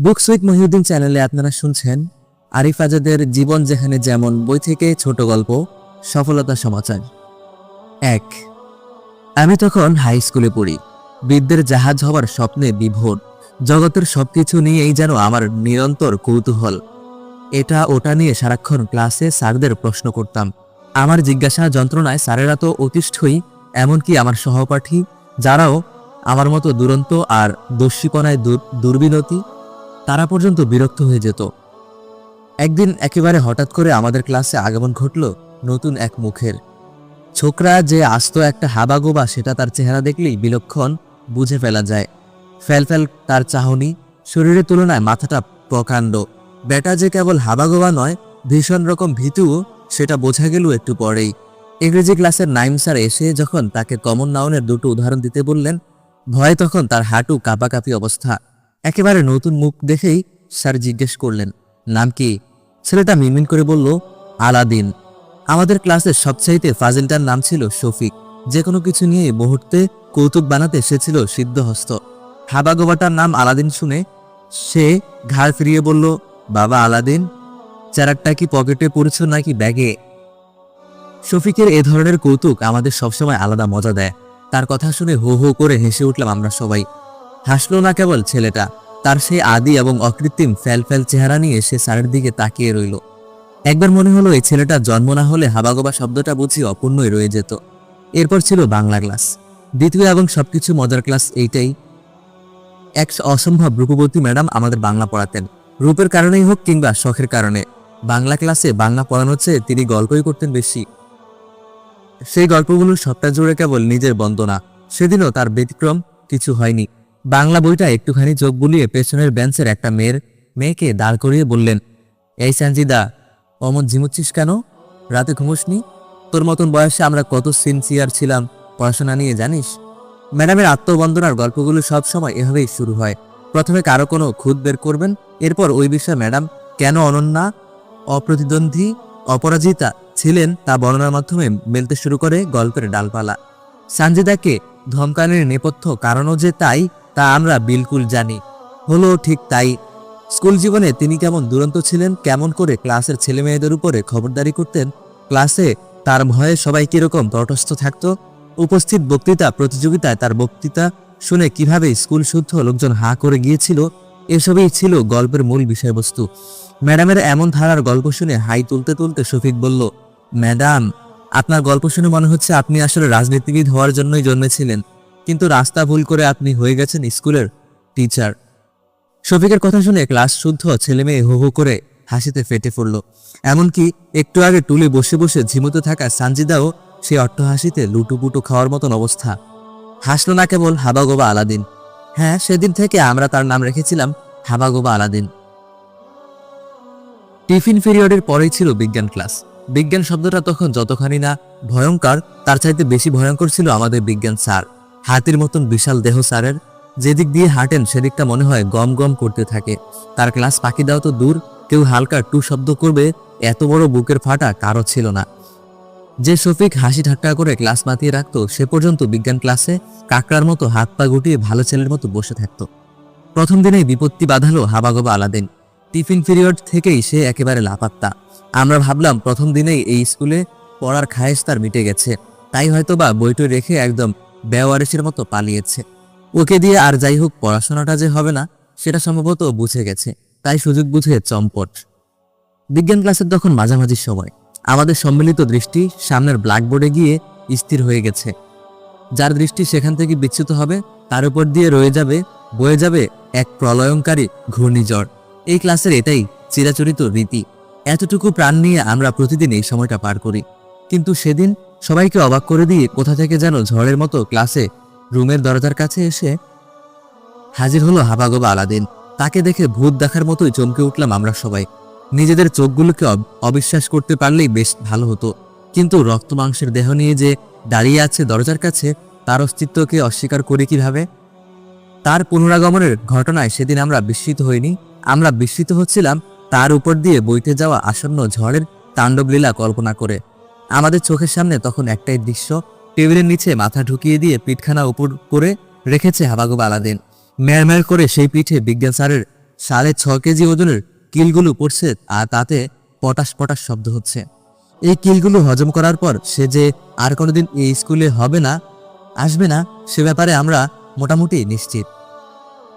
Books with Mohiuddin চ্যানেলে আপনারা শুনছেন আরিফ আজাদের জীবন যেখানে যেমন বই থেকে ছোট গল্প, সফলতা সমাচার। এক, আমি তখন হাই স্কুলে পড়ি। বৃদ্ধের জাহাজ হবার স্বপ্নে বিভোর। জগতের সবকিছু নিয়েই যেন আমার নিরন্তর কৌতূহল। এটা ওটা নিয়ে সারাক্ষণ ক্লাসে স্যারদের প্রশ্ন করতাম। আমার জিজ্ঞাসা যন্ত্রণায় স্যারেরা তো অতিষ্ঠই এমনকি আমার সহপাঠী, যারাও আমার মতো দুরন্ত আর দস্যিপনায় দূর- দুর্বিনতি তারা পর্যন্ত বিরক্ত হয়ে যেত। একদিন একেবারে হঠাৎ করে আমাদের ক্লাসে আগমন ঘটল নতুন এক মুখের। ছোকরা যে আস্ত একটা হাবাগোবা সেটা তার চেহারা দেখলেই বিলক্ষণ বুঝে ফেলা যায়। ফ্যালফ্যাল তার চাহনি, শরীরের তুলনায় মাথাটা প্রকাণ্ড। বেটা যে কেবল হাবাগোবা নয়, ভীষণ রকম ভীতুও সেটা বোঝা গেল একটু পরেই। ইংরেজি ক্লাসের নাইম স্যার এসে যখন তাকে কমন নাউনের দুটো উদাহরণ দিতে বললেন, ভয়ে তখন তার হাঁটু কাঁপাকাঁপি অবস্থা। একেবারে নতুন মুখ দেখেই স্যার জিজ্ঞেস করলেন, নাম কি? ছেলেটা মিনমিন করে বলল, আলাদিন। আমাদের ক্লাসের সবচাইতে ফাজিলটার নাম ছিল শফিক। যে কোনো কিছু নিয়ে মুহূর্তে কৌতুক বানাতে সে ছিল সিদ্ধহস্ত। হাবাগোবাটার নাম আলাদিন শুনে সে ঘাড় ফিরিয়ে বলল, বাবা আলাদিন চারাকটা কি পকেটে পড়েছ নাকি ব্যাগে? শফিকের এ ধরনের কৌতুক আমাদের সবসময় আলাদা মজা দেয়। তার কথা শুনে হো হো করে হেসে উঠলাম আমরা সবাই। হাসলো না কেবল ছেলেটা, তার সেই আদি এবং অকৃত্রিম ফ্যাল ফ্যাল চেহারা নিয়ে সে স্যারের দিকে তাকিয়ে রইল। একবার মনে হলো এই ছেলেটা জন্ম না হলে হাবাগোবা শব্দটা বুঝি অপূর্ণই রয়ে যেত। এরপর ছিল বাংলা ক্লাস। দ্বিতীয় এবং সবকিছু মজার ক্লাস এইটাই। এক অসম্ভব রূপবতী ম্যাডাম আমাদের বাংলা পড়াতেন। রূপের কারণেই হোক কিংবা শখের কারণে। বাংলা ক্লাসে বাংলা পড়ানোর চেয়ে তিনি গল্পই করতেন বেশি। সেই গল্পগুলো সবটা জুড়ে কেবল নিজের বন্দনা। সেদিনও তার ব্যতিক্রম কিছু হয়নি। বাংলা বইটা একটুখানি চোখ বুলিয়ে পেছনের বেঞ্চের একটা মেয়ের মেয়েকে দাঁড় করিয়ে বললেন, এই সঞ্জিদা অমন ঝিমুচ্ছিস কেন? রাতে ঘুমোসনি? তোর মতন বয়সে আমরা কত সিনসিয়ার ছিলাম, পড়াশোনা নিয়ে জানিস? ম্যাডামের আত্মবন্দনার গল্পগুলো সব সময় এভাবেই শুরু হয়। প্রথমে কারও কোনো খুদ বের করবেন, এরপর ওই বিষয়ে ম্যাডাম কেন অনন্যা, অপ্রতিদ্বন্দ্বী, অপরাজিতা ছিলেন তা বর্ণনার মাধ্যমে মেলতে শুরু করে গল্পের ডালপালা। সানজিদাকে ধমকানোর নেপথ্য কারণও যে তাই তা আমরা বিলকুল জানি। হলো ঠিক তাই। স্কুল জীবনে তিনি কেমন দুরন্ত ছিলেন, কেমন করে ক্লাসের ছেলে মেয়েদের উপরে খবরদারি করতেন, ক্লাসে তার ভয়ে সবাই কীরকম তটস্থ থাকত? উপস্থিত বক্তৃতা প্রতিযোগিতায় তার বক্তৃতা শুনে কীভাবে স্কুল শুদ্ধ লোকজন হাঁ করে গিয়েছিল, এসবই ছিল গল্পের মূল বিষয়বস্তু। ম্যাডামের এমন ধারার গল্প শুনে হাই তুলতে তুলতে শফিক বলল, ম্যাডাম, আপনার গল্প শুনে মনে হচ্ছে আপনি আসলে রাজনীতিবিদ হওয়ার জন্যই জন্মেছিলেন। কিন্তু রাস্তা ভুল করে আপনি হয়ে গেছেন স্কুলের টিচার। শফিকের কথা শুনে ক্লাস শুদ্ধ ছেলে মেয়ে হো হো করে হাসিতে ফেটে পড়ল। এমনকি একটু আগে টুলে বসে বসে ঝিমুতে থাকা সানজিদাও সে অট্টহাসিতে লুটুপুটু খাওয়ার মতন অবস্থা। হাসলো না কেবল হাবাগোবা আলাদিন। হ্যাঁ সেদিন থেকে আমরা তার নাম রেখেছিলাম হাবাগোবা আলাদিন। টিফিন পিরিয়ডের পরেই ছিল বিজ্ঞান ক্লাস। বিজ্ঞান শব্দটা তখন যতখানি না ভয়ঙ্কর, তার চাইতে বেশি ভয়ঙ্কর ছিল আমাদের বিজ্ঞান স্যার। হাতির মতন বিশাল দেহ স্যারের। যেদিক দিয়ে হাঁটেন, সেদিকটা মনে হয় গম গম করতে থাকে। তার ক্লাস পাখি দাও তো দূর, কেউ হালকা টু শব্দ করবে, এত বড় বুকের ফাটা কারও ছিল না। যে শফিক হাসি ঠাট্টা করে ক্লাস মাতিয়ে রাখতো, সে পর্যন্ত বিজ্ঞান ক্লাসে কাকড়ার মতো হাত পা গুটিয়ে ভালো ছেলের মতো বসে থাকতো। প্রথম দিনেই বিপত্তি বাঁধালো হাবাগোবা আলাদিন। টিফিন পিরিয়ড থেকেই সে একেবারে লাপাত্তা। আমরা ভাবলাম প্রথম দিনেই এই স্কুলে পড়ার খায়েশ তার মিটে গেছে। তাই হয়তোবা বইটই রেখে একদম বেওয়ারিসের মতো পালিয়েছে। ওকে দিয়ে আর যাই হোক পড়াশোনাটা যে হবে না, সেটা সম্ভবত বুঝে গেছে। তাই সুযোগ বুঝে চম্পট। বিজ্ঞান ক্লাসের তখন মাঝামাঝি সময়। আমাদের সম্মিলিত দৃষ্টি সামনের ব্ল্যাকবোর্ডে গিয়ে স্থির হয়ে গেছে। যার দৃষ্টি সেখান থেকে বিচ্যুত হবে, তার উপর দিয়ে রয়ে যাবে, বয়ে যাবে এক প্রলয়ঙ্কারী ঘূর্ণিঝড়। এই ক্লাসের এটাই চিরাচরিত রীতি। এতটুকু প্রাণ নিয়ে আমরা প্রতিদিন এই সময়টা পার করি। কিন্তু সেদিন সবাইকে অবাক করে দিয়ে কোথা থেকে যেন ঝড়ের মতো ক্লাসে রুমের দরজার কাছে এসে হাজির হলো হাবাগোবা আলাদিন। তাকে দেখে ভূত দেখার মতোই চমকে উঠলাম আমরা সবাই। নিজেদের চোখগুলোকে অব- অবিশ্বাস করতে পারলেই বেশ ভালো হতো। কিন্তু রক্ত মাংসের দেহ নিয়ে যে দাঁড়িয়ে আছে দরজার কাছে, তার অস্তিত্বকে অস্বীকার করি কীভাবে? তার পুনরাগমনের ঘটনায় সেদিন আমরা বিস্মিত হইনি। আমরা বিস্মিত হচ্ছিলাম তার উপর দিয়ে বইতে যাওয়া আসন্ন ঝড়ের তাণ্ডবলীলা কল্পনা করে। আমাদের চোখের সামনে তখন একটাই দৃশ্য, টেবিলের নিচে মাথা ঢুকিয়ে দিয়ে পিঠখানা উপর করে রেখেছে হাবাগোবা আলাদিন ম্যারম্যার করে সেই পিঠে বিজ্ঞান স্যারের সাড়ে ছ কেজি ওজনের কিলগুলো পড়ছে আর তাতে পটাশ পটাশ শব্দ হচ্ছে। এই কিলগুলো হজম করার পর সে যে আর কোনোদিন এই স্কুলে হবে না, আসবে না, সে ব্যাপারে আমরা মোটামুটি নিশ্চিত।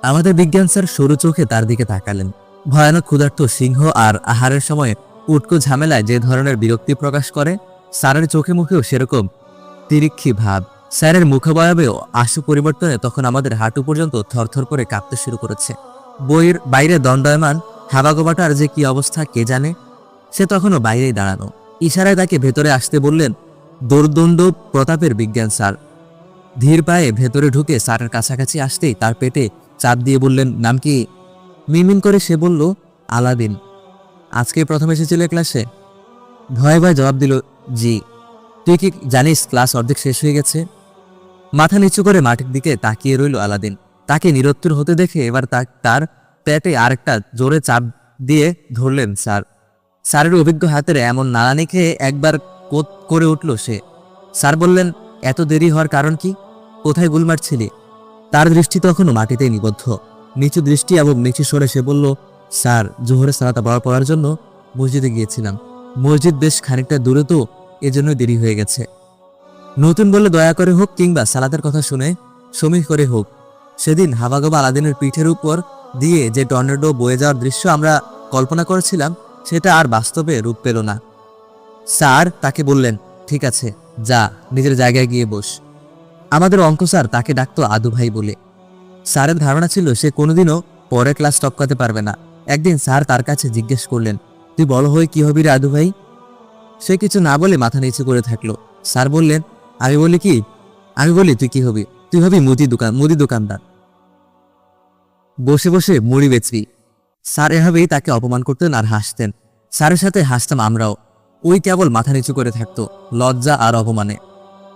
আমাদের বিজ্ঞান স্যার সরু চোখে তার দিকে তাকালেন। ভয়ানক ক্ষুধার্ত সিংহ আর আহারের সময় উটকো ঝামেলায় যে ধরনের বিরক্তি প্রকাশ করে স্যারের চোখে মুখেও সেরকম তিরিক্ষি ভাব। স্যারের মুখবয়বেও আশু পরিবর্তনে তখন আমাদের হাঁটু পর্যন্ত থরথর করে কাঁপতে শুরু করেছে। বইয়ের বাইরে দণ্ডায়মান হাবাগোবাটার যে কি অবস্থা কে জানে? সে তখনও বাইরেই দাঁড়ানো। ইশারায় তাকে ভেতরে আসতে বললেন, দোর্দণ্ড প্রতাপের বিজ্ঞান, স্যার। ধীর পায়ে ভেতরে ঢুকে স্যারের কাছাকাছি আসতেই তার পেটে চাপ দিয়ে বললেন, নাম কি? মিমিন করে সে বলল, আলাদিন। আজকে প্রথম এসেছিল ক্লাসে। ভয় ভয় জবাব দিল জি। তুই কি জানিস ক্লাস অর্ধেক শেষ হয়ে গেছে? মাথা নিচু করে মাটির দিকে তাকিয়ে রইল আলাদিন। তাকে নিরত্তর হতে দেখে এবার তার পেটে আরেকটা জোরে চাপ দিয়ে ধরলেন স্যার। স্যারের অভিজ্ঞ হাতের এমন নাড়ানি খেয়ে একবার কোত করে উঠল সে। স্যার বললেন, এত দেরি হওয়ার কারণ কি? কোথায় গুল মারছিলি তার দৃষ্টি তখনও মাটিতে নিবদ্ধ। নিচু দৃষ্টি এবং নিচু সরে সে বলল, স্যার জোহরে পড়ার পড়ার জন্য মসজিদে গিয়েছিলাম। মসজিদ বেশ খানিকটা দূরে তো এজন্য দেরি হয়ে গেছে। নতুন বলে দয়া করে হোক কিংবা সালাতের কথা শুনে সমীহ করে হোক, সেদিন হাবাগোবা আলাদিনের পিঠের উপর দিয়ে যে টর্নেডো বয়ে যাওয়ার দৃশ্য আমরা কল্পনা করেছিলাম, সেটা আর বাস্তবে রূপ পেল না। স্যার তাকে বললেন, ঠিক আছে, যা, নিজের জায়গায় গিয়ে বস। আমাদের অঙ্ক স্যার তাকে ডাকতো আদু ভাই বলে। স্যারের ধারণা ছিল সে কোনোদিনও পরে ক্লাস টপকাতে পারবে না। একদিন স্যার তার কাছে জিজ্ঞেস করলেন তুই বড় হয়ে কি হবি রে আদু ভাই? সে কিছু না বলে মাথা নিচু করে থাকল। স্যার বললেন, আমি বলি কি? আমি বলি, তুই কি হবি? তুই হবি মুদি দোকান, মুদি দোকানদার। বসে বসে মুড়ি বেচবি। স্যার এভাবেই তাকে অপমান করতেন আর হাসতেন। স্যারের সাথে হাসতাম আমরাও। ওই কেবল মাথা নিচু করে থাকতো, লজ্জা আর অপমানে।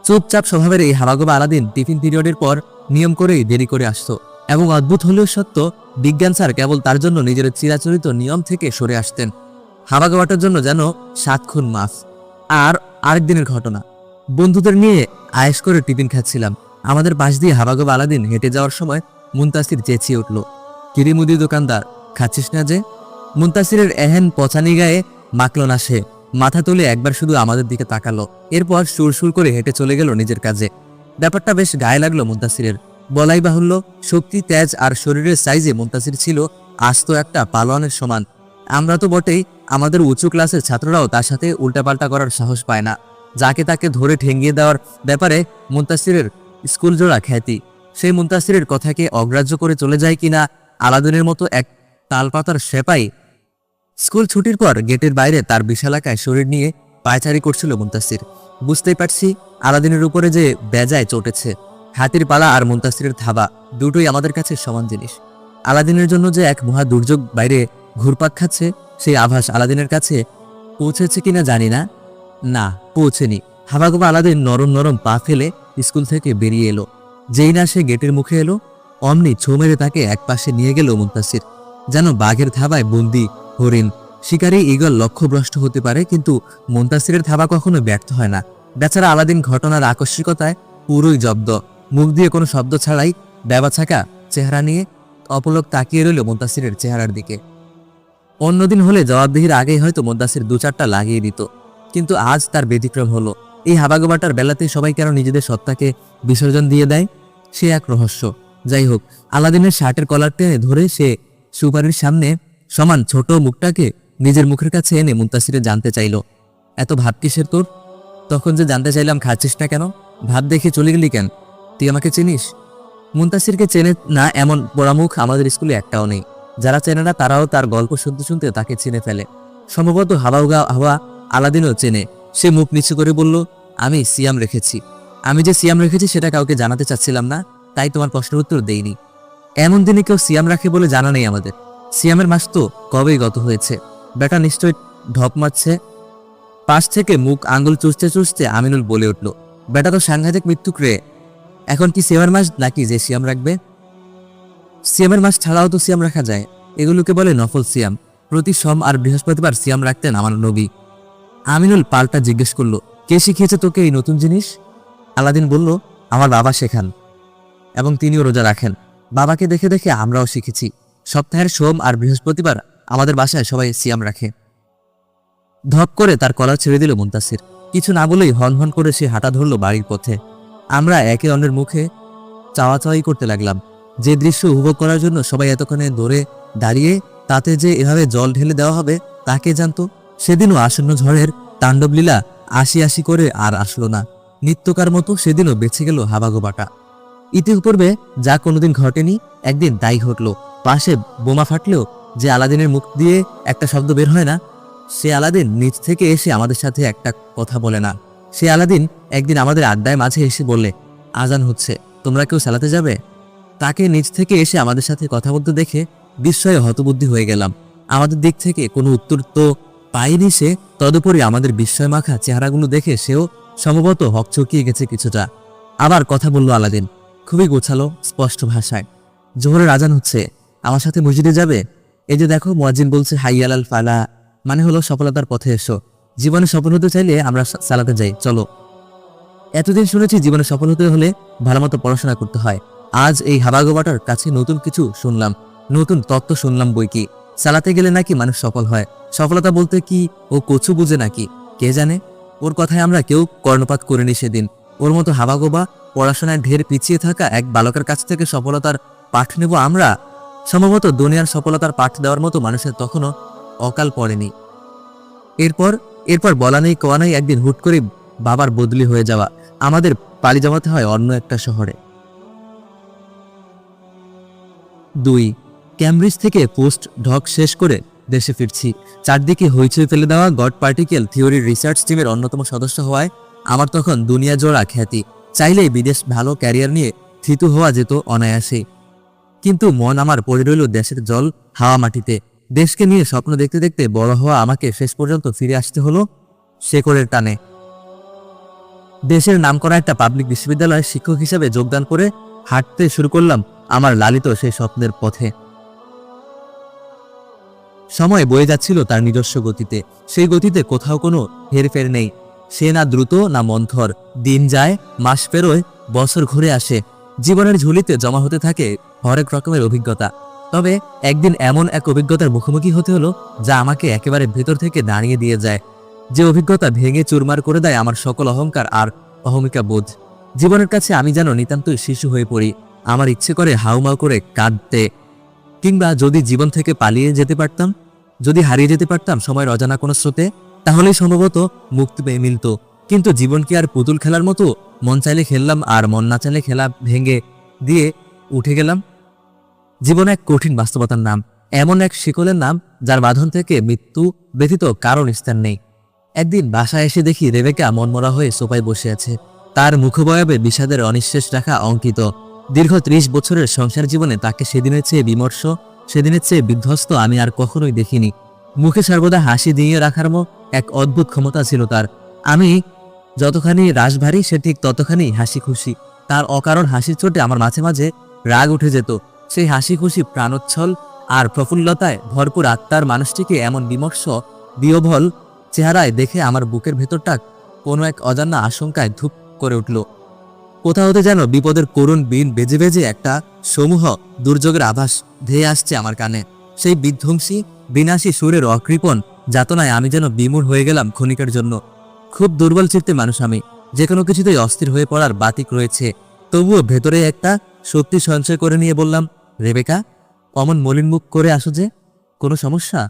চুপচাপ স্বভাবের এই হাবাগোবা আলাদিন টিফিন পিরিয়ডের পর নিয়ম করেই দেরি করে আসতো এবং অদ্ভুত হলেও সত্য, বিজ্ঞান স্যার কেবল তার জন্য নিজের চিরাচরিত নিয়ম থেকে সরে আসতেন। হাবাগোবাটার জন্য যেন সাত খুন মাফ। আর আরেকদিনের ঘটনা। বন্ধুদের নিয়ে আয়েস করে টিফিন খাচ্ছিলাম। আমাদের পাশ দিয়ে হাবাগোবা আলাদিন হেঁটে যাওয়ার সময় মুন্তাসির চেঁচিয়ে উঠল কিরিমুদি দোকানদার, খাচ্ছিস না যে? মুন্তাসিরের এহেন পচানি গায়ে মাকল না সে। মাথা তুলে একবার শুধু আমাদের দিকে তাকালো। এরপর সুর সুর করে হেঁটে চলে গেল নিজের কাজে। ব্যাপারটা বেশ গায়ে লাগল মুন্তাসিরের। বলাই বাহুল্য, শক্তি, তেজ আর শরীরের সাইজে মুন্তাসির ছিল আস্ত একটা পালোয়ানের সমান। আমরা তো বটেই আমাদের উঁচু ক্লাসের ছাত্ররাও তার সাথে উল্টাপাল্টা করার সাহস পায় না। যাকে তাকে ধরে ঠেঙ্গিয়ে দেওয়ার ব্যাপারে মুন্তাসিরের স্কুল জোড়া খ্যাতি। সেই মুন্তাসিরের কথাকে অগ্রাহ্য করে চলে যায় কিনা আলাদিনের মতো এক তালপাতার সেপাই। স্কুল ছুটির পর গেটের বাইরে তার বিশালাকায় শরীর নিয়ে পায়চারি করছিল মুন্তাসির। বুঝতেই পারছি আলাদিনের উপরে যে বেজায় চটেছে। হাতির পালা আর মুন্তাসিরের থাবা দুটোই আমাদের কাছে সমান জিনিস। আলাদিনের জন্য যে এক মহা দুর্যোগ বাইরে ঘুরপাক খাচ্ছে? সেই আভাস আলাদিনের কাছে পৌঁছেছে কিনা জানি না। না, পৌঁছেনি। হাবাগোবা আলাদিন নরম নরম পা ফেলে স্কুল থেকে বেরিয়ে এলো। যেই না সে গেটের মুখে এলো, অমনি ছো মেরে তাকে একপাশে নিয়ে গেল মুন্তাসির। যেন বাঘের থাবায় বন্দি, হরিণ। শিকারী ইগল লক্ষ্যভ্রষ্ট হতে পারে, কিন্তু মুন্তাসিরের থাবা কখনো ব্যর্থ হয় না। বেচারা আলাদিন ঘটনার আকস্মিকতায় পুরোই জব্দ। মুখ দিয়ে কোনো শব্দ ছাড়াই ব্যবাছাকা চেহারা নিয়ে অপলক তাকিয়ে রইল মুন্তাসিরের চেহারার দিকে। অন্যদিন হলে জবাবদিহির আগেই হয়তো মুন্তাসির দু চারটা লাগিয়ে দিত। কিন্তু আজ তার ব্যতিক্রম হলো। এই হাবাগোবাটার বেলাতে সবাই কেন নিজেদের সত্তাকে বিসর্জন দিয়ে দেয়? সে এক রহস্য। যাই হোক, আলাদিনের শার্টের কলার টেনে ধরে সে সুপারির সামনে সমান ছোট মুখটাকে নিজের মুখের কাছে এনে মুন্তাসিরে জানতে চাইল। এত ভাব কিসের তোর? তখন যে জানতে চাইলাম খাচ্ছিস না কেন? ভাব দেখে চলে গেলি কেন? তুই আমাকে চিনিস? মুন্তাসিরকে চেনে না এমন পোড়ামুখ আমাদের স্কুলে একটাও নেই। যারা চেনে না তারাও তার গল্প শুনতে শুনতে তাকে চিনে ফেলে। সম্ভবত হাওয়া হাওয়া আলাদিনও চেনে। সে মুখ নিচু করে বলল, আমি সিয়াম রেখেছি। আমি যে সিয়াম রেখেছি সেটা কাউকে জানাতে চাচ্ছিলাম না, তাই তোমার প্রশ্নের উত্তর দেইনি। এমন দিনে কেউ সিয়াম রাখে বলে জানা নেই আমাদের। সিয়ামের মাস তো কবেই গত হয়েছে। বেটা নিশ্চয় ঢপ মারছে। পাশ থেকে মুখ আঙুল চুষতে চুষতে আমিনুল বলে উঠল বেটা তো সাংঘাতিক মৃত্যুক রে। এখন কি সিয়ামের মাস নাকি যে সিয়াম রাখবে? সিয়ামের মাস ছাড়াও তো সিয়াম রাখা যায়। এগুলোকে বলে নফল সিয়াম। প্রতি সোম আর বৃহস্পতিবার সিয়াম রাখতেন আমার নবী। আমিনুল পাল্টা জিজ্ঞেস করল, কে শিখিয়েছে তোকে এই নতুন জিনিস? আলাদিন বলল, আমার বাবা শেখান এবং তিনিও রোজা রাখেন। বাবাকে দেখে দেখে আমরাও শিখেছি। সপ্তাহের সোম আর বৃহস্পতিবার আমাদের বাসায় সবাই সিয়াম রাখে। ধপ করে তার কলা ছেড়ে দিল মুন্তাসির। কিছু না বলেই হন হন করে সে হাঁটা ধরলো বাড়ির পথে। আমরা একে অন্যের মুখে চাওয়াচাওয়ি করতে লাগলাম। যে দৃশ্য উপভোগ করার জন্য সবাই এতক্ষণে ধরে দাঁড়িয়ে, তাতে যে এভাবে জল ঢেলে দেওয়া হবে তাকে জানতো? সেদিনও আসন্ন ঝড়ের তাণ্ডবলীলা আশি আশি করে আর আসলো না। নিত্যকার মতো সেদিনও বেঁচে গেল হাবাগোবাটা। ইতিপূর্বে যা কোনোদিন ঘটেনি, একদিন তাই ঘটলো। পাশে বোমা ফাটলেও যে আলাদিনের মুখ দিয়ে একটা শব্দ বের হয় না, সে আলাদিন নিচ থেকে এসে আমাদের সাথে একটা কথা বলে না। সে আলাদিন একদিন আমাদের আড্ডায় মাঝে এসে বললে, আজান হচ্ছে, তোমরা কেউ চালাতে যাবে? তাকে নিচ থেকে এসে আমাদের সাথে কথা বলতে দেখে বিস্ময়ে হতবুদ্ধি হয়ে গেলাম। আমাদের দিক থেকে কোনো উত্তর তো পায়নি সে, তদুপরি আমাদের বিস্ময় মাখা চেহারাগুলো দেখে সেও সম্ভবত হকচকিয়ে গেছে কিছুটা। আবার কথা বলল আলাদিন, খুবই গোছালো, স্পষ্ট ভাষায়। জোহরের আজান হচ্ছে, আমার সাথে মসজিদে যাবে? এই যে দেখো, মুয়াজ্জিন বলছে হাইয়াল আল ফালা মানে হলো সফলতার পথে এসো। জীবনে সফল হতে চাইলে আমরা সালাতে যাই, চলো। এতদিন শুনেছি জীবনে সফল হতে হলে ভালো মতো পড়াশোনা করতে হয়। আজ এই হাবাগোবাটার কাছে নতুন কিছু শুনলাম। নতুন তত্ত্ব শুনলাম বই কি। চালাতে গেলে নাকি মানুষ সফল হয়। সফলতা বলতে কি, ও কচু বুঝে নাকি? কে জানে? ওর কথায় আমরা কেউ কর্ণপাত করিনি সেদিন। ওর মতো হাবাগোবা পড়াশোনায় ঢের পিছিয়ে থাকা এক বালকের কাছ থেকে সফলতার পাঠ নেব আমরা? সম্ভবত দুনিয়ার সফলতার পাঠ দেওয়ার মতো মানুষের তখনও অকাল পড়েনি। এরপর এরপর বলা নেই, কোয়া নেই, একদিন হুট করে বাবার বদলি হয়ে যাওয়া। আমাদের পালি জমাতে হয় অন্য একটা শহরে। দুই, ক্যামব্রিজ থেকে পোস্ট ঢক শেষ করে দেশে ফিরছি। চারদিকে হইচই ফেলে দেওয়া গড পার্টিকেল থিওরির রিসার্চ টিমের অন্যতম সদস্য হওয়ায় আমার তখন দুনিয়া জোড়া খ্যাতি। চাইলেই বিদেশ ভালো ক্যারিয়ার নিয়ে থিতু হওয়া যেত অনায়াসে কিন্তু মন আমার পড়ে রইল দেশের জল হাওয়া মাটিতে। দেশকে নিয়ে স্বপ্ন দেখতে দেখতে বড় হওয়া আমাকে শেষ পর্যন্ত ফিরে আসতে হলো শেকড়ের টানে। দেশের নামকরা একটা পাবলিক বিশ্ববিদ্যালয়ে শিক্ষক হিসেবে যোগদান করে হাঁটতে শুরু করলাম আমার লালিত সেই স্বপ্নের পথে। সময় বয়ে যাচ্ছিল তার নিজস্ব গতিতে। সেই গতিতে কোথাও কোনো হেরফের নেই। সে না দ্রুত, না মন্থর। দিন যায়, মাস পেরোয়, বছর ঘুরে আসে। জীবনের ঝুলিতে জমা হতে থাকে হরেক রকমের অভিজ্ঞতা। তবে একদিন এমন এক অভিজ্ঞতার মুখোমুখি হতে হলো, যা আমাকে একেবারে ভেতর থেকে দাঁড়িয়ে দিয়ে যায়। যে অভিজ্ঞতা ভেঙে চুরমার করে দেয় আমার সকল অহংকার আর অহমিকা বোধ। জীবনের কাছে আমি যেন নিতান্তই শিশু হয়ে পড়ি। আমার ইচ্ছে করে হাউমাউ করে কাঁদতে, কিংবা যদি জীবন থেকে পালিয়ে যেতে পারতাম, যদি হারিয়ে যেতে পারতাম সময়ের অজানা কোনো স্রোতে, তাহলেই সম্ভবত মুক্তি পেয়ে মিলত। কিন্তু জীবন কি আর পুতুল খেলার মতো? মন চাইলে খেললাম আর মন না চাইলে খেলা ভেঙে দিয়ে উঠে গেলাম। জীবন এক কঠিন বাস্তবতার নাম, এমন এক শিকলের নাম, যার বাঁধন থেকে মৃত্যু ব্যতীত কারণ স্থান নেই। একদিন বাসায় এসে দেখি রেবেকা মনমরা হয়ে সোপায় বসে আছে। তার মুখবয়বে বিষাদের অনিঃশেষ রাখা অঙ্কিত। দীর্ঘ ত্রিশ বছরের সংসার জীবনে তাকে সেদিনের চেয়ে বিমর্ষ, সেদিনের চেয়ে বিধ্বস্ত আমি আর কখনোই দেখিনি। মুখে সর্বদা হাসি দিয়ে রাখার মো এক অদ্ভুত ক্ষমতা ছিল তার। আমি যতখানি রাশভারী সে ঠিক ততখানি হাসি খুশি। তার অকারণ হাসির চোটে আমার মাঝে মাঝে রাগ উঠে যেত। সেই হাসি খুশি প্রাণোচ্ছল আর প্রফুল্লতায় ভরপুর আত্মার মানুষটিকে এমন বিমর্ষ বিয়ভল চেহারায় দেখে আমার বুকের ভেতরটা কোনো এক অজানা আশঙ্কায় ধূপ করে উঠল। কোথা হতে যেন বিপদের করুণ বিন বেজে বেজে একটা সমূহ দুর্যোগের আভাস ধেয়ে আসছে আমার কানে। সেই বিধ্বংসী, বিনাশী সুরের অকৃপণ যাতনায় আমি যেন বিমূঢ় হয়ে গেলাম ক্ষণিকের জন্য। খুব দুর্বল চিত্তে মানুষ আমি, যে কোনো কিছুতেই অস্থির হয়ে পড়ার বাতিক রয়েছে। তবুও ভেতরে একটা শক্তি সঞ্চয় করে নিয়ে বললাম, রেবেকা, অমন মলিন মুখ করে আসো যে, কোনো সমস্যা?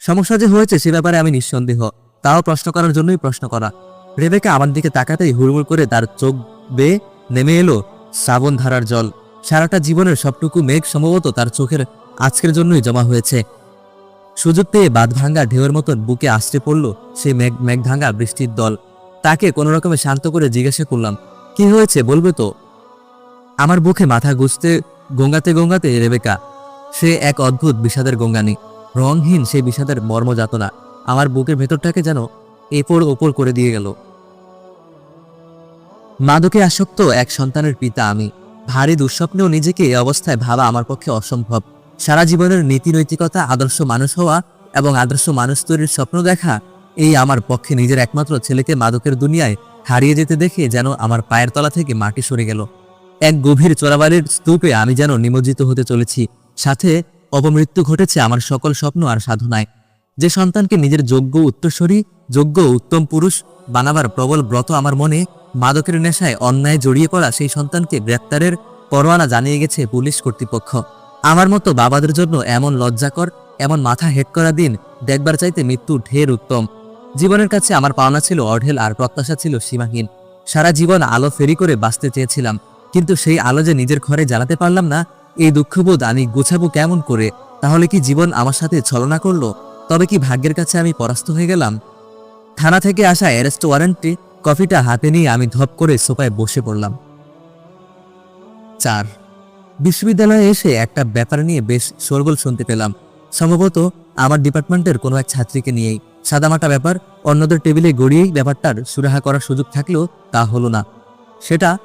সমস্যা যে হয়েছে সে ব্যাপারে আমি নিঃসন্দেহ। তাও প্রশ্ন করার জন্যই প্রশ্ন করা। রেবেকা আমার দিকে তাকাতেই হুড়মুড় করে তার চোখ বেয়ে নেমে এলো। শ্রাবণ ধারার জল। সারাটা জীবনের সবটুকু মেঘ সম্ভবত তার চোখের আজকের জন্যই জমা হয়েছে। সুযোগ পেয়ে বাঁধ ভাঙ্গা ঢেউয়ের মতন বুকে আসতে পড়ল সেই মেঘ মেঘ ভাঙ্গা বৃষ্টির দল। তাকে কোনো রকমে শান্ত করে জিজ্ঞাসা করলাম, কি হয়েছে বলবে তো? আমার বুকে মাথা গুজতে গঙ্গাতে গঙ্গাতে রেবেকা, সে এক অদ্ভুত বিষাদের গঙ্গানি। রংহীন সেই বিষাদের মর্মযাতনা আমার বুকের ভেতরটাকে যেন এপর ওপর করে দিয়ে গেল। মাদকে আসক্ত এক সন্তানের পিতা আমি। ভারী দুঃস্বপ্নেও নিজেকে এই অবস্থায় ভাবা আমার পক্ষে অসম্ভব। সারা জীবনের নীতি নৈতিকতা, আদর্শ মানুষ হওয়া এবং আদর্শ মানুষ তৈরির স্বপ্ন দেখা, এই আমার পক্ষে নিজের একমাত্র ছেলেকে মাদকের দুনিয়ায় হারিয়ে যেতে দেখে যেন আমার পায়ের তলা থেকে মাটি সরে গেল। এক গভীর চোরাবালির স্তূপে আমি যেন নিমজ্জিত হতে চলেছি। সাথে অপমৃত্যু ঘটেছে আমার সকল স্বপ্ন আর সাধনায়। যে সন্তানকে নিজের যোগ্য উত্তরসূরি যোগ্য উত্তম পুরুষ বানাবার প্রবল ব্রত আমার মনে মাদকের নেশায় অন্যায় জড়িয়ে পড়া সেই সন্তানকে গ্রেপ্তারের পরোয়ানা জানিয়ে গেছে পুলিশ কর্তৃপক্ষ। আমার মতো বাবাদের জন্য এমন লজ্জাকর, এমন মাথা হেট করা দিন দেখবার চাইতে মৃত্যু ঢের উত্তম। জীবনের কাছে আমার পাওনা ছিল অঢেল আর প্রত্যাশা ছিল সীমাহীন। সারা জীবন আলো ফেরি করে বাঁচতে চেয়েছিলাম, কিন্তু সেই আলো যে নিজের ঘরে জ্বালাতে পারলাম না, এই দুঃখবোধ আমি গুছাবো কেমন করে? তাহলে কি জীবন আমার সাথে ছলনা করল? তবে কি ভাগ্যের কাছে আমি পরাস্ত হয়ে গেলাম? থানা থেকে আসা অ্যারেস্ট ওয়ারেন্টটি কফিটা হাতে নিয়ে আমি ধপ করে সোফায় বসে পড়লাম। চার। বিশ্ববিদ্যালয়ে এসে একটা ব্যাপার নিয়ে বেশ শোরগোল শুনতে পেলাম। সম্ভবত আমার ডিপার্টমেন্টের কোনো এক ছাত্রীকে নিয়েই। সাদামাটা ব্যাপার, অন্যদের টেবিলে গড়িয়েই ব্যাপারটার সুরাহা করার সুযোগ থাকলেও তা হলো না। সেটা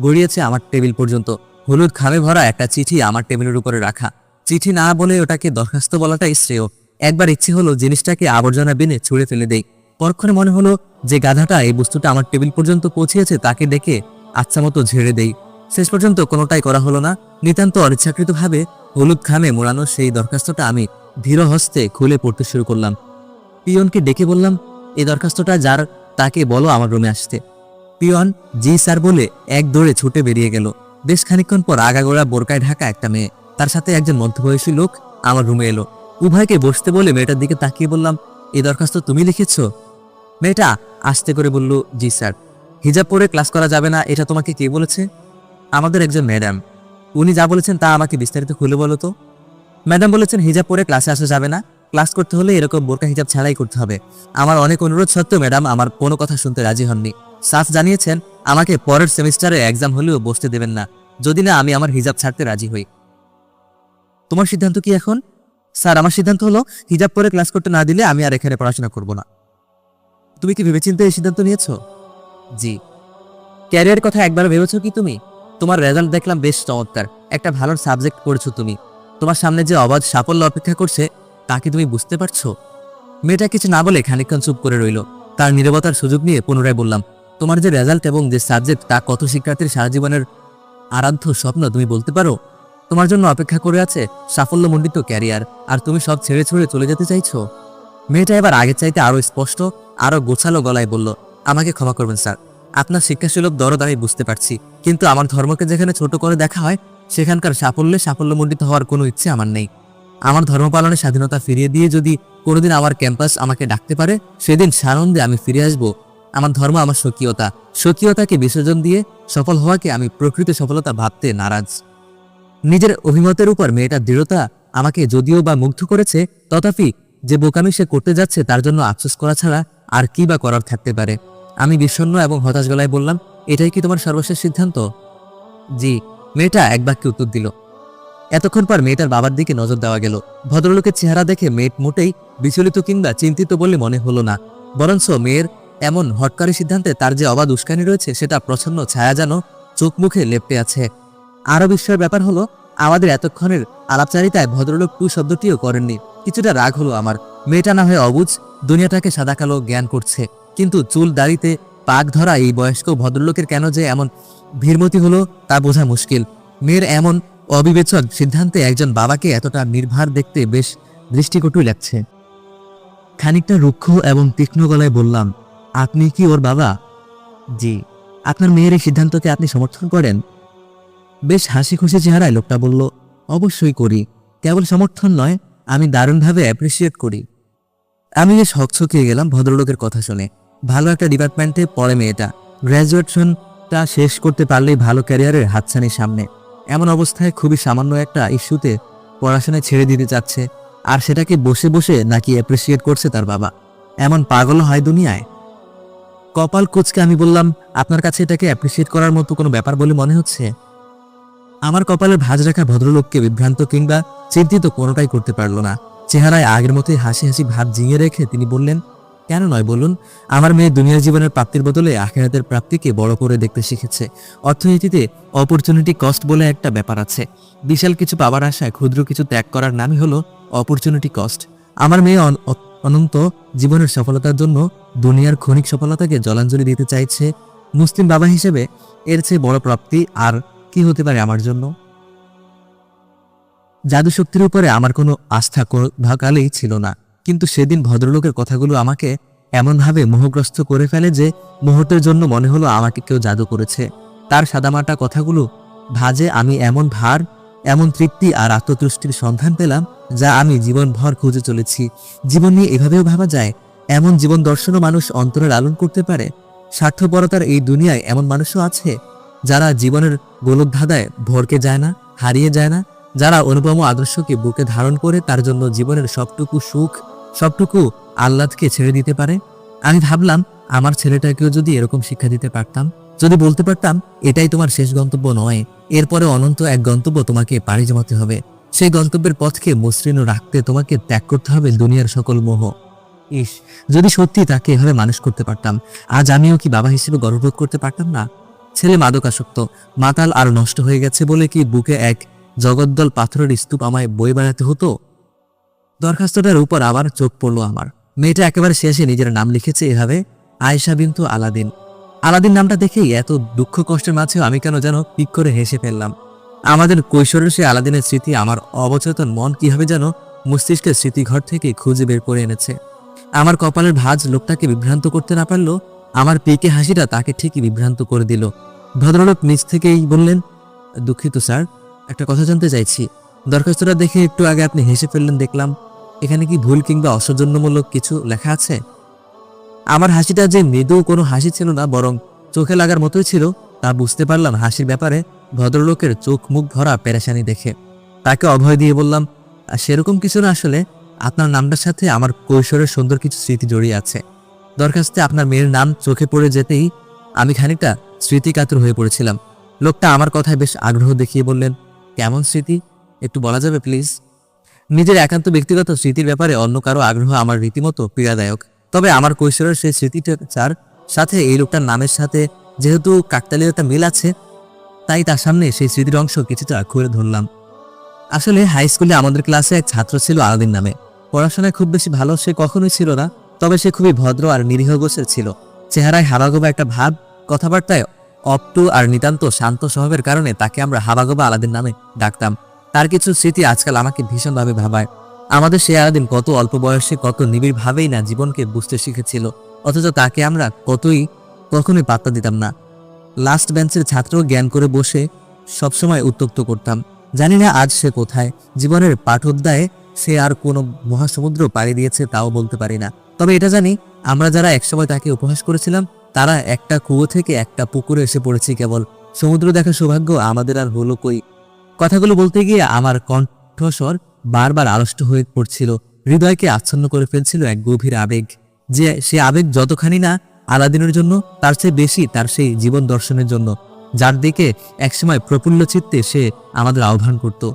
গড়িয়েছে আমার টেবিল পর্যন্ত। হলুদ খামে ভরা একটা চিঠি আমার টেবিলের উপরে রাখা। চিঠি না বলে ওটাকে দরখাস্ত বলাটাই শ্রেয়। একবার ইচ্ছে হলো জিনিসটাকে আবর্জনা বিনে ছুঁড়ে ফেলে দেই। পরক্ষণে মনে হলো যে গাধাটা এই বস্তুটা আমার টেবিল পর্যন্ত পৌঁছিয়েছে তাকে ডেকে আচ্ছা মতো ঝেড়ে দেই। শেষ পর্যন্ত কোনোটাই করা হলো না। নিতান্ত অনিচ্ছাকৃতভাবে হলুদ খামে মোড়ানো সেই দরখাস্তটা আমি ধীর হস্তে খুলে পড়তে শুরু করলাম। পিয়নকে ডেকে বললাম এই দরখাস্তটা যার, তাকে বলো আমার রুমে আসতে। পিয়ন, জি স্যার বলে এক দৌড়ে ছুটে বেরিয়ে গেল। বেশ খানিকক্ষণ পর আগাগোড়া বোরকায় ঢাকা একটা মেয়ে, তার সাথে একজন মধ্যবয়সী লোক আমার রুমে এলো। উভয়কে বসতে বলে মেয়েটার দিকে তাকিয়ে বললাম এই দরখাস্ত তুমি লিখেছ? মেয়েটা আস্তে করে বলল, জি, স্যার। হিজাব পরে ক্লাস করা যাবে না, এটা তোমাকে কে বলেছে? আমাদের একজন ম্যাডাম। উনি যা বলেছেন তা আমাকে বিস্তারিত খুলে বলো তো? ম্যাডাম বলেছেন হিজাব পরে ক্লাসে আসা যাবে না। ক্লাস করতে হলে এরকম বোরকা হিজাব ছাড়াই করতে হবে। আমার অনেক অনুরোধ সত্ত্বেও ম্যাডাম আমার কোনো কথা শুনতে রাজি হননি। সাফ জানিয়েছেন, আমাকে পরের সেমিস্টারে এক্সাম হলেও বসতে দেবেন না। যদি না, আমি আমার হিজাব ছাড়তে রাজি হই। তোমার সিদ্ধান্ত কি এখন? স্যার, আমার সিদ্ধান্ত হলো, হিজাব পরে ক্লাস করতে না দিলে আমি আর এখানে পড়াশোনা করব না। তুমি কি ভেবেচিন্তে এই সিদ্ধান্ত নিয়েছো? জি। ক্যারিয়ার কথা একবার ভেবেছো কি তুমি? তোমার রেজাল্ট দেখলাম বেশ চমৎকার। একটা ভালো সাবজেক্ট পড়েছো তুমি। তোমার সামনে যে অবাধ সাফল্য অপেক্ষা করছে, তা কি তুমি বুঝতে পারছ? মেয়েটা কিছু না বলে খানিকক্ষণ চুপ করে রইল। তার নীরবতার সুযোগ নিয়ে পুনরায় বললাম, তোমার যে রেজাল্ট এবং যে সাবজেক্ট, তা কত শিক্ষার্থীর সারা জীবনের আরাধ্য স্বপ্ন তুমি বলতে পারো? তোমার জন্য অপেক্ষা করে আছে সাফল্যমণ্ডিত ক্যারিয়ার, আর তুমি সব ছেড়ে ছুড়ে চলে যেতে চাইছো? মেয়েটা এবার আগের চাইতে আরও স্পষ্ট আরও গোছালো গলায় বলল, আমাকে ক্ষমা করবেন, স্যার। আপনার শিক্ষাসুলভ দরদ আমি বুঝতে পারছি। কিন্তু আমার ধর্মকে যেখানে ছোট করে দেখা হয়, সেখানকার সাফল্যে সাফল্যমণ্ডিত হওয়ার কোনো ইচ্ছে আমার নেই। আমার ধর্ম পালনের স্বাধীনতা ফিরিয়ে দিয়ে যদি কোনোদিন আমার ক্যাম্পাস আমাকে ডাকতে পারে, সেদিন সানন্দে আমি ফিরে আসব। আমার ধর্ম আমার স্বকীয়তা। স্বকীয়তাকে বিসর্জন দিয়ে সফল হওয়াকে আমি প্রকৃত সফলতা ভাবতে নারাজ। নিজের অভিমতের উপর মেয়েটার দৃঢ়তা আমাকে যদিও বা মুগ্ধ করেছে, তথাপি যে বোকামি সে করতে যাচ্ছে তার জন্য আফসোস করা ছাড়া আর কি বা করার থাকতে পারে? আমি বিষণ্ণ এবং হতাশ গলায় বললাম, এটাই কি তোমার সর্বশেষ সিদ্ধান্ত? জি, মেয়েটা এক বাক্যে উত্তর দিল। এতক্ষণ পর মেয়েটার বাবার দিকে নজর দেওয়া গেল। ভদ্রলোকের চেহারা দেখে মেয়েট মোটেই বিচলিত কিংবা চিন্তিত বলে মনে হলো না। বরঞ্চ মেয়ের এমন হটকারী সিদ্ধান্তে তার যে অবাধ উস্কানি রয়েছে, সেটা প্রচ্ছন্ন ছায়া যেন চোখ মুখে লেপটে আছে। আরও বিস্ময়ের ব্যাপার হলো, আমাদের এতক্ষণের আলাপচারিতায় ভদ্রলোক টু শব্দটিও করেননি। কিছুটা রাগ হলো আমার। মেয়েটা না হয়ে অবুজ, দুনিয়াটাকে সাদা কালো জ্ঞান করছে। কিন্তু চুল দাড়িতে পাক ধরা এই বয়স্ক ভদ্রলোকের কেন যে এমন ভীরমতি হলো, তা বোঝা মুশকিল। মেয়ের এমন অবিবেচক সিদ্ধান্তে একজন বাবাকে এতটা নির্ভার দেখতে বেশ দৃষ্টিকটুই লাগছে। খানিকটা রুক্ষ এবং তীক্ষ্ণ গলায় বললাম, আপনি কি ওর বাবা? জি। আপনার মেয়ের এই সিদ্ধান্তকে আপনি সমর্থন করেন? বেশ হাসি খুশি চেহারায় লোকটা বলল, অবশ্যই করি। কেবল সমর্থন নয়, আমি দারুণভাবে অ্যাপ্রিসিয়েট করি। আমি বেশ হকচকিয়ে গেলাম ভদ্রলোকের কথা শুনে। ভালো একটা ডিপার্টমেন্টে পড়ে মেয়েটা। গ্র্যাজুয়েশনটা শেষ করতে পারলেই ভালো ক্যারিয়ারের হাতছানির সামনে। এমন অবস্থায় খুবই সামান্য একটা ইস্যুতে পড়াশোনায় ছেড়ে দিতে চাচ্ছে। আর সেটাকে বসে বসে নাকি অ্যাপ্রিসিয়েট করছে তার বাবা। এমন পাগল হয় দুনিয়ায়। কপাল কোচকে আমি বললাম, আপনার কাছে এটাকে অ্যাপ্রিসিয়েট করার মতো কোনো ব্যাপার বলে মনে হচ্ছে? আমার কপালের ভাঁজ রাখা ভদ্রলোককে বিভ্রান্ত কিংবা চিন্তিত কোনোটাই করতে পারল না। চেহারায় আগের মতোই হাসি হাসি ভাব জিঙে রেখে তিনি বললেন, কেন নয় বলুন? আমার মেয়ে দুনিয়ার জীবনের প্রাপ্তির বদলে আখেরাতের প্রাপ্তিকে বড় করে দেখতে শিখেছে। অর্থনীতিতে অপরচুনিটি কস্ট বলে একটা ব্যাপার আছে। বিশাল কিছু পাওয়ার আশায় ক্ষুদ্র কিছু ত্যাগ করার নামই হলো অপরচুনিটি কস্ট আমার মেয়ে অন- অনন্ত জীবনের সফলতার জন্য দুনিয়ার ক্ষণিক সফলতাকে জলাঞ্জলি দিতে চাইছে মুসলিম বাবা হিসেবে। এর চেয়ে বড় প্রাপ্তি আর কি হতে পারে আমার জন্য? জাদুশক্তির উপরে আমার কোনো আস্থা ভাকালেই ছিল না। কিন্তু সেদিন ভদ্রলোকের কথাগুলো আমাকে এমনভাবে মোহগ্রস্ত করে ফেলে যে মুহূর্তের জন্য মনে হলো আমাকে কেউ জাদু করেছে। তার সাদামাটা কথাগুলো ভাজে আমি এমন ভার, এমন তৃপ্তি আর আত্মতুষ্টির সন্ধান পেলাম যা আমি জীবনভর খুঁজে চলেছি। জীবন নিয়ে এভাবেও ভাবা যায়, এমন জীবন দর্শনও মানুষ অন্তরে লালন করতে পারে। স্বার্থপরতার এই দুনিয়ায় এমন মানুষও আছে যারা জীবনের গোলকধাঁধায় ভরকে যায় না, হারিয়ে যায় না যারা অনুপম আদর্শকে বুকে ধারণ করে তার জন্য জীবনের সবটুকু সুখ, সবটুকু আহ্লাদকে ছেড়ে দিতে পারে? আমি ভাবলাম, আমার ছেলেটাকেও যদি এরকম শিক্ষা দিতে পারতাম। যদি বলতে পারতাম, এটাই তোমার শেষ গন্তব্য নয়। এরপরে অনন্ত এক গন্তব্য তোমাকে পাড়ি জমাতে হবে। সেই গন্তব্যের পথকে মসৃণ রাখতে তোমাকে ত্যাগ করতে হবে দুনিয়ার সকল মোহ। ইস, যদি সত্যি তাকে এভাবে মানুষ করতে পারতাম, আজ আমিও কি বাবা হিসেবে গর্ববোধ করতে পারতাম না? ছেলে মাদকাসক্ত, মাতাল আর নষ্ট হয়ে গেছে বলে কি বুকে এক জগদ্দল পাথরের স্তূপ আমায় বই বেড়াতে হতো? দরখাস্তটার উপর আবার চোখ পড়ল আমার। মেয়েটা একেবারে শেষে নিজের নাম লিখেছে এভাবে, আয়েশা বিন্তু আলাদিন। আলাদিন নামটা দেখেই এত দুঃখ কষ্টের মাঝেও আমি কেন যেন পিক করে হেসে ফেললাম। আমাদের কৈশোরের সে আলাদিনের স্মৃতি আমার অবচেতন মন কীভাবে যেন মস্তিষ্কের স্মৃতিঘর থেকে খুঁজে বের করে এনেছে। আমার কপালের ভাঁজ লোকটাকে বিভ্রান্ত করতে না পারল আমার পিকে হাসিটা তাকে ঠিকই বিভ্রান্ত করে দিল। ভদ্রলোক নিজ থেকেই বললেন, দুঃখিত স্যার একটা কথা জানতে চাইছি। দরখাস্তটা দেখে একটু আগে আপনি হেসে ফেললেন দেখলাম। এখানে কি ভুল কিংবা অসৌজন্যমূলক কিছু লেখা আছে? আমার হাসিটা যে মৃদু কোনো হাসি ছিল না বরং চোখে লাগার মতোই ছিল তা বুঝতে পারলাম হাসির ব্যাপারে ভদ্রলোকের চোখ মুখ ভরা পেরেশানি দেখে। তাকে অভয় দিয়ে বললাম "আহ, সেরকম কিছু না আসলে আপনার নামটার সাথে আমার কৈশোরের সুন্দর কিছু স্মৃতি জড়িয়ে আছে। দরখাস্তে আপনার মেয়ের নাম চোখে পড়ে যেতেই আমি খানিকটা স্মৃতিকাতর হয়ে পড়েছিলাম। লোকটা আমার কথায় বেশ আগ্রহ দেখিয়ে বললেন কেমন স্মৃতি? একটু বলা যাবে প্লিজ নিজের একান্ত ব্যক্তিগত স্মৃতির ব্যাপারে অন্য কারও আগ্রহ আমার রীতিমতো পীড়াদায়ক। তবে আমার কৈশোরের সেই স্মৃতিটা চার সাথে এই লোকটার নামের সাথে যেহেতু কাকতালীয়তা মিল আছে, তাই তার সামনে সেই স্মৃতির অংশ কিছুটা খুলে ধরলাম। আসলে হাই স্কুলে আমাদের ক্লাসে এক ছাত্র ছিল আলাদিন নামে। পড়াশোনায় খুব বেশি ভালো সে কখনোই ছিল না, তবে সে খুবই ভদ্র আর নিরীহ গোছের ছিল। চেহারায় হাবাগোবা একটা ভাব, কথাবার্তায় অপটু আর নিতান্ত শান্ত স্বভাবের কারণে তাকে আমরা হাবাগোবা আলাদিন নামে ডাকতাম। তার কিছু স্মৃতি আজকাল আমাকে ভীষণভাবে ভাবায়। আমাদের সে আলাদিন কত অল্প বয়সে কত নিবিড় ভাবেই না জীবনকে বুঝতে শিখেছিল, অথচ তাকে আমরা কতই, কখনোই পাত্তা দিতাম না। লাস্ট বেঞ্চের ছাত্র জ্ঞান করে বসে সবসময় উত্তক্ত করতাম। জানি না আজ সে কোথায়, জীবনের পাঠোদ্যায়ে সে আর কোনো মহাসমুদ্র পাড়ি দিয়েছে তাও বলতে পারি না। তবে এটা জানি, আমরা যারা একসময় তাকে উপহাস করেছিলাম তারা একটা কুয়ো থেকে একটা পুকুরে এসে পড়েছি কেবল। সমুদ্র দেখার সৌভাগ্য আমাদের আর হলো কই? কথাগুলো বলতে গিয়ে আমার কণ্ঠস্বর বারবার আড়ষ্ট হয়ে পড়ছিল। হৃদয়কে আচ্ছন্ন করে ফেলছিল এক গভীর আবেগ। যে, সে আবেগ যতখানি না আলাদিনের জন্য, তার চেয়ে বেশি তার সেই জীবন দর্শনের জন্য, যার দিকে একসময় প্রফুল্ল চিত্তে সে আমাদের আহ্বান করত।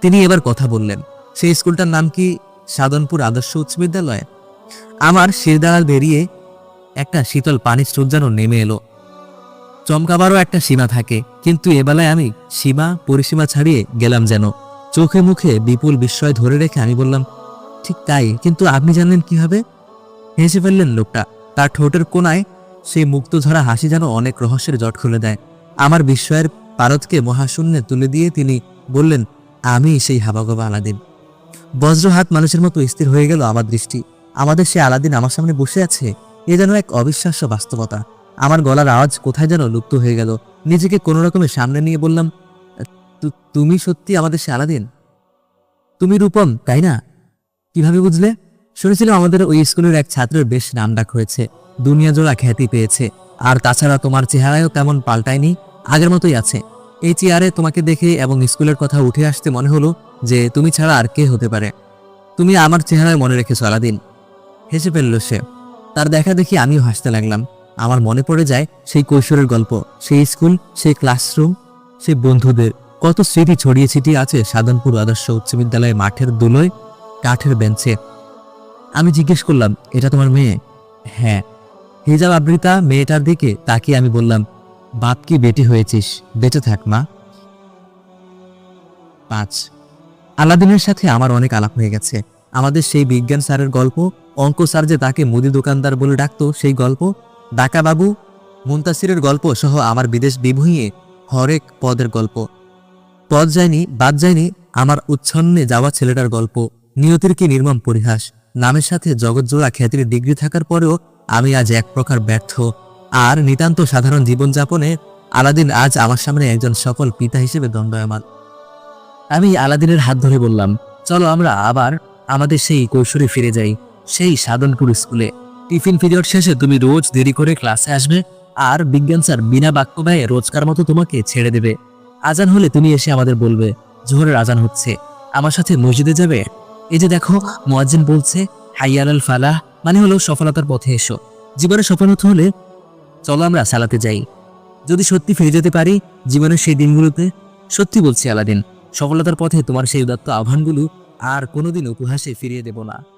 তিনি এবার কথা বললেন, সেই স্কুলটার নাম কি সাধনপুর আদর্শ উচ্চ বিদ্যালয়? আমার শিরদাঁড়াল বেরিয়ে একটা শীতল পানির যেন নেমে এলো। চমকাবারও একটা সীমা থাকে, কিন্তু এবেলায় আমি সীমা, পরিসীমা ছাড়িয়ে গেলাম যেন। চোখে মুখে বিপুল বিস্ময় ধরে রেখে আমি বললাম, ঠিক তাই, কিন্তু আপনি জানলেন কীভাবে? হেসে ফেললেন লোকটা। তার ঠোঁটের কোনায় সেই মুক্ত ধরা হাসি যেন অনেক রহস্যের জট খুলে দেয়। আমার বিস্ময়ের পারদকে মহাশূন্যে তুলে দিয়ে তিনি বললেন, আমি সেই হাবাগোবা আলাদিন। বজ্র হাত মানুষের মতো স্থির হয়ে গেল আমার দৃষ্টি। আমাদের সে আলাদিন আমার সামনে বসে আছে? এ যেন এক অবিশ্বাস্য বাস্তবতা। আমার গলার আওয়াজ কোথায় যেন লুপ্ত হয়ে গেল। নিজেকে কোনো রকমের সামনে নিয়ে বললাম তুমি সত্যি আমাদের সে আলাদিন তুমি রূপম, তাই না? কীভাবে বুঝলে? শুনেছিলাম আমাদের ওই স্কুলের এক ছাত্রের বেশ নামডাক হয়েছে। দুনিয়া জোড়া খ্যাতি পেয়েছে। আর তাছাড়া তোমার চেহারায়ও তেমন পাল্টায়নি, আগের মতোই আছে। এই চেয়ারে তোমাকে দেখে এবং স্কুলের কথা উঠে আসতে মনে হলো যে তুমি ছাড়া আর কে হতে পারে। তুমি আমার চেহারায় মনে রেখেছো আলাদিন, হেসে ফেলল সে। তার দেখা দেখি আমিও হাসতে লাগলাম। আমার মনে পড়ে যায় সেই কৈশোরের গল্প, সেই স্কুল, সেই ক্লাসরুম, সেই বন্ধুদের। কত স্মৃতি ছড়িয়ে ছিটিয়ে আছে সাধনপুর আদর্শ উচ্চ বিদ্যালয়ের মাঠের দুলোয় কাঠের বেঞ্চে। আমি জিজ্ঞেস করলাম, এটা তোমার মেয়ে? হ্যাঁ। হিজাব আবৃতা মেয়েটার দিকে তাকিয়ে আমি বললাম, বাপ কি বেটি হয়েছিস? বেঁচে থাক, মা। পাঁচ। আলাদিনের সাথে আমার অনেক আলাপ হয়ে গেছে। আমাদের সেই বিজ্ঞান স্যারের গল্প, অঙ্ক স্যার যে তাকে মুদি দোকানদার বলে ডাকতো, সেই গল্প ডাকাবাবু মুন্তাসিরের গল্প সহ আমার বিদেশ বিভুঁইয়ে হরেক পদের গল্প। পদ যায়নি, বাদ যায়নি, আমার উচ্ছন্নে যাওয়া ছেলেটার গল্প। নিয়তির কি নির্মম পরিহাস? নামের সাথে জগৎজোড়া খ্যাতির ডিগ্রি থাকার পরেও আমি আজ এক প্রকার ব্যর্থ। আর নিতান্ত সাধারণ জীবনযাপনে আলাদিন আজ আমার সামনে একজন সফল পিতা হিসেবে দণ্ডায়মান। আমি আলাদিনের হাত ধরে বললাম, চলো আমরা আবার আমাদের সেই কৈশোরে ফিরে যাই, সেই সাধনপুর স্কুলে। টিফিন পিরিয়ড শেষে তুমি রোজ দেরি করে ক্লাসে আসবে আর বিজ্ঞান স্যার বিনা বাক্য ব্যয়ে রোজকার মতো তোমাকে ছেড়ে দেবে। আজান হলে তুমি এসে আমাদের বলবে, জোহরের আজান হচ্ছে। আমার সাথে মসজিদে যাবে? এই যে দেখো, মুয়াজ্জিন বলছে, হাইয়াল আল ফালাহ মানে হলো সফলতার পথে এসো। জীবনে সফল হতে হলে চলো আমরা সালাতে যাই। যদি সত্যি ফিরে যেতে পারি জীবনের সেই দিনগুলোতে, সত্যি বলছি আলাদিন, সফলতার পথে তোমার সেই উদাত্ত আহ্বানগুলো আর কোনোদিন উপহাসে ফিরিয়ে দেব না।